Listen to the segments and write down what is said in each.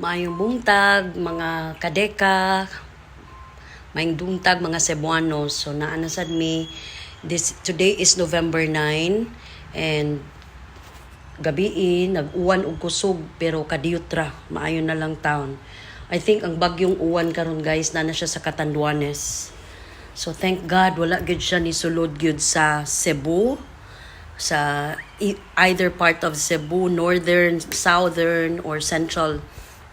Maayong buntag, mga kadeka, maayong buntag, mga Cebuanos. So, naanasad mi, this, today is November 9, and gabi nag-uwan og kusog, pero kadiyutra, maayo na lang taon. I think ang bagyong uwan karon guys, na na siya sa Catanduanes. So, thank God, wala gud siya ni sulod gud sa Cebu, sa either part of Cebu, northern, southern, or central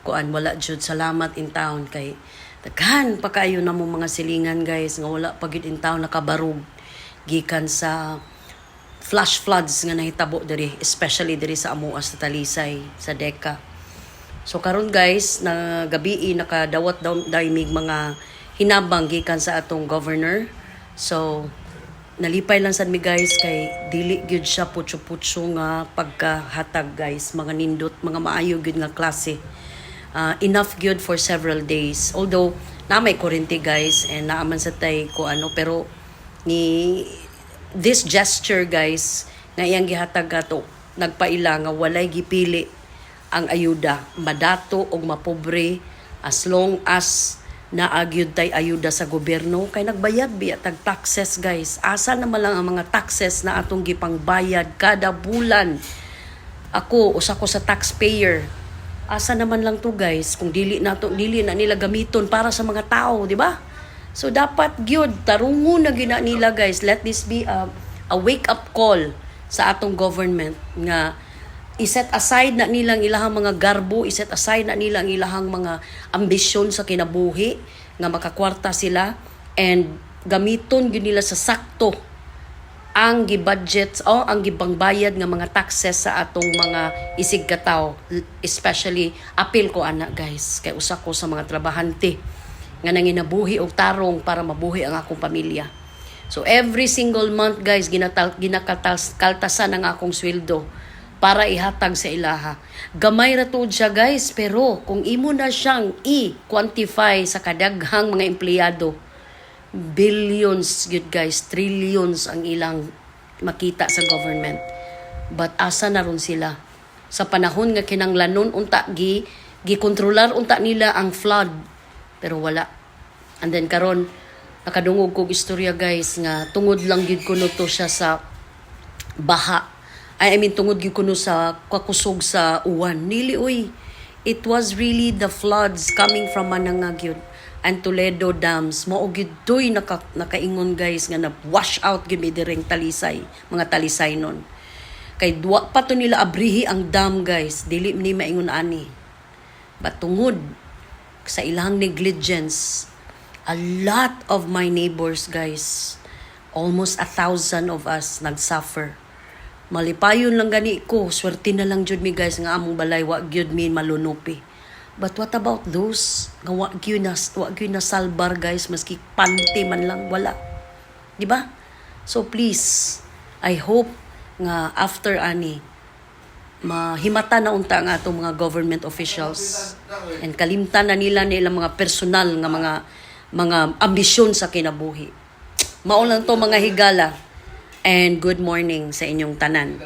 kuan wala jud salamat in town kay daghan pa kayo na mo mga silingan guys nga wala pa gid in town nakabarog gikan sa flash floods nga nahitabo diri especially diri sa Amuas sa Talisay sa Deka so karon guys na gabi nakadawat daw daimig mga hinabang gikan sa atong governor. So nalipay lang sad mi guys kay dili gyud siya putyo-putyo nga pagkahatag guys. Mga nindot mga maayo gyud nga klase uh, enough gyud for several days. Although na may kurente guys and naaman sa tay ko ano pero ni this gesture guys nga iyang gihatag ato nagpaila nga walay gipili ang ayuda. Madato og mapobre as long as naagyud tay ayuda sa gobyerno. Kay nagbayad biya tag taxes guys. Asa naman lang ang mga taxes na atong gipangbayad kada bulan? Ako usa ko sa taxpayer asa naman lang to guys kung dili na to dili na nila gamiton para sa mga tao di ba? So dapat gyud tarungo na gina nila guys. Let this be a, a wake up call sa atong government nga iset aside na nilang ilahang mga garbo, iset aside na nilang ilahang mga ambisyon sa kinabuhi nga makakwarta sila and gamiton gyud nila sa sakto ang gibudget o ang gibangbayad nga mga taxes sa atong mga isig kataw especially apil ko ana guys kay usa ko sa mga trabahante nga nanginabuhi og tarong para mabuhi ang akong pamilya so every single month guys ginatal ginakataltasan ang akong sweldo para ihatag sa ilaha. Gamay ra to siya guys, pero kung imo na siyang i-quantify sa kadaghang mga empleyado, billions yun guys, trillions ang ilang makita sa government. But asa na ron sila? Sa panahon nga kinanglanon unta gi gikontrolar unta nila ang flood pero wala. And then karon nakadungog kog istorya guys nga tungod lang gid kuno to siya sa baha. I, mean tungod gyud kuno sa kakusog sa uwan. Nili uy. It was really the floods coming from Manangagyod and Toledo dams. Mao gyud doy naka, nakaingon guys nga na wash out gyud direng talisay, mga talisay nun. Kay duwa pa to nila abrihi ang dam guys. Dili ni maingon ani. But tungod sa ilang negligence, a lot of my neighbors guys, almost a thousand of us nagsuffer. Malipayon lang gani ko, swerte na lang jud mi guys nga among balay wa gyud mi malunupi. But what about those nga wa gyud na wa gyud na salbar guys maski panty man lang wala. Di ba? So please, I hope nga after ani mahimata na unta ang atong mga government officials and kalimtan na nila nilang mga personal nga mga mga ambisyon sa kinabuhi. Mao lang to mga higala and good morning sa inyong tanan.